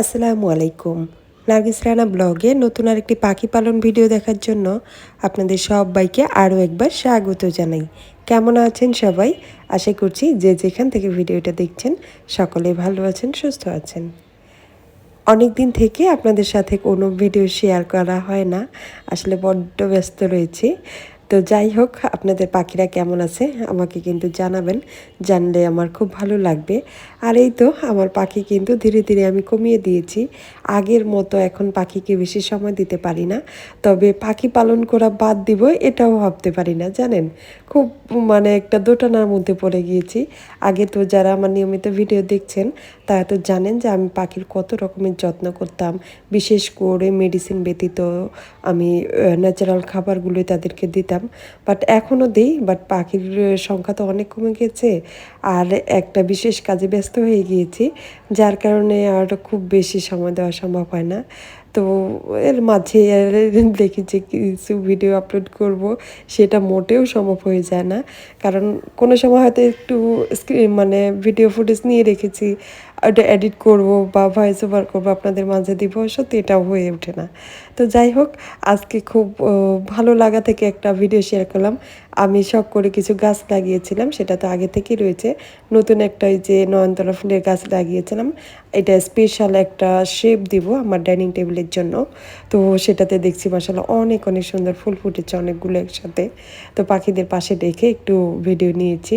আসসালামু আলাইকুম। নার্গিস রানা ব্লগে নতুন আরেকটি পাখি পালন ভিডিও দেখার জন্য আপনাদের সবাইকে আরও একবার স্বাগত জানাই। কেমন আছেন সবাই? আশা করছি যে যেখান থেকে ভিডিওটা দেখছেন সকলে ভালো আছেন, সুস্থ আছেন। অনেক দিন থেকে আপনাদের সাথে কোনো ভিডিও শেয়ার করা হয় না। আসলে বড্ড ব্যস্ত রয়েছি। তো যাই হোক, আপনাদের পাখিরা কেমন আছে? আমাকে কিন্তু জানাবেন। জানলে আমার খুব ভালো লাগবে। আর এই তো, আমার পাখি কিন্তু ধীরে ধীরে আমি কমিয়ে দিয়েছি। আগের মতো এখন পাখিকে বেশি সময় দিতে পারি না। তবে পাখি পালন করা বাদ দিব, এটাও ভাবতে পারি না, জানেন? খুব মানে একটা দোটানার মধ্যে পড়ে গিয়েছি। আগে তো যারা আমার নিয়মিত ভিডিও দেখছেন, তারা তো জানেন যে আমি পাখির কত রকমের যত্ন করতাম। বিশেষ করে মেডিসিন ব্যতীত আমি ন্যাচারাল খাবারগুলোই তাদেরকে দিতাম। বাট এখনও দিই বাট পাখির সংখ্যা তো অনেক কমে গেছে। আর একটা বিশেষ কাজে ব্যস্ত হয়ে গিয়েছি, যার কারণে আর খুব বেশি সময় দেওয়া সম্ভব হয় না। তো এর মাঝে দেখি যে কিছু ভিডিও আপলোড করব, সেটা মোটেও সম্ভব হয়ে যায় না। কারণ কোনো সময় হয়তো একটু মানে ভিডিও ফুটেজ নিয়ে রেখেছি, ওটা এডিট করব বা ভয়েস ওভার করব, আপনাদের মাঝে দিব, সত্যি এটাও হয়ে ওঠে না। তো যাই হোক, আজকে খুব ভালো লাগা থেকে একটা ভিডিও শেয়ার করলাম। আমি শখ করে কিছু গাছ লাগিয়েছিলাম, সেটা তো আগে থেকেই রয়েছে। নতুন একটা ওই যে নয়নতলা ফুলের গাছ লাগিয়েছিলাম, এটা স্পেশাল একটা শেপ দিব আমার ডাইনিং টেবিলের জন্য। তো সেটাতে দেখছি মাসাল্লাহ অনেক অনেক সুন্দর ফুল ফুটেছে অনেকগুলো একসাথে। তো পাখিদের পাশে দেখে একটু ভিডিও নিয়েছি।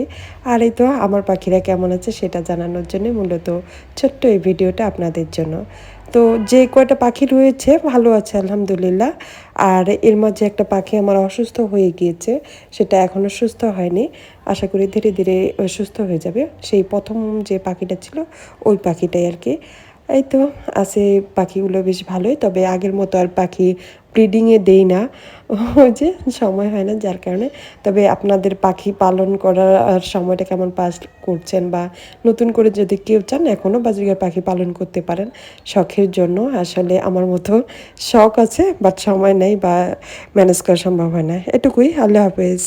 আর এই তো আমার পাখিরা কেমন আছে সেটা জানানোর জন্য মূলত ছোট্ট এই ভিডিওটা আপনাদের জন্য। তো যে কয়টা পাখি রয়েছে, ভালো আছে, আলহামদুলিল্লাহ। আর এর মাঝে একটা পাখি আমার অসুস্থ হয়ে গিয়েছে, সেটা এখনও সুস্থ হয়নি। আশা করি ধীরে ধীরে সুস্থ হয়ে যাবে। সেই প্রথম যে পাখিটা ছিল, ওই পাখিটাই আর কি। এই তো, আছে পাখিগুলো বেশ ভালোই, তবে আগের মতো আর পাখি ব্রিডিংয়ে দেই না। ওই যে সময় হয় না যার কারণে। তবে আপনাদের পাখি পালন করার সময়টা কেমন পাস করছেন বা নতুন করে যদি কেউ চান এখনও বাজিকার পাখি পালন করতে পারেন, শখের জন্য। আসলে আমার মতো শখ আছে বাট সময় নেই বা ম্যানেজ করা সম্ভব হয় না। এটুকুই, আল্লাহ হাফেজ।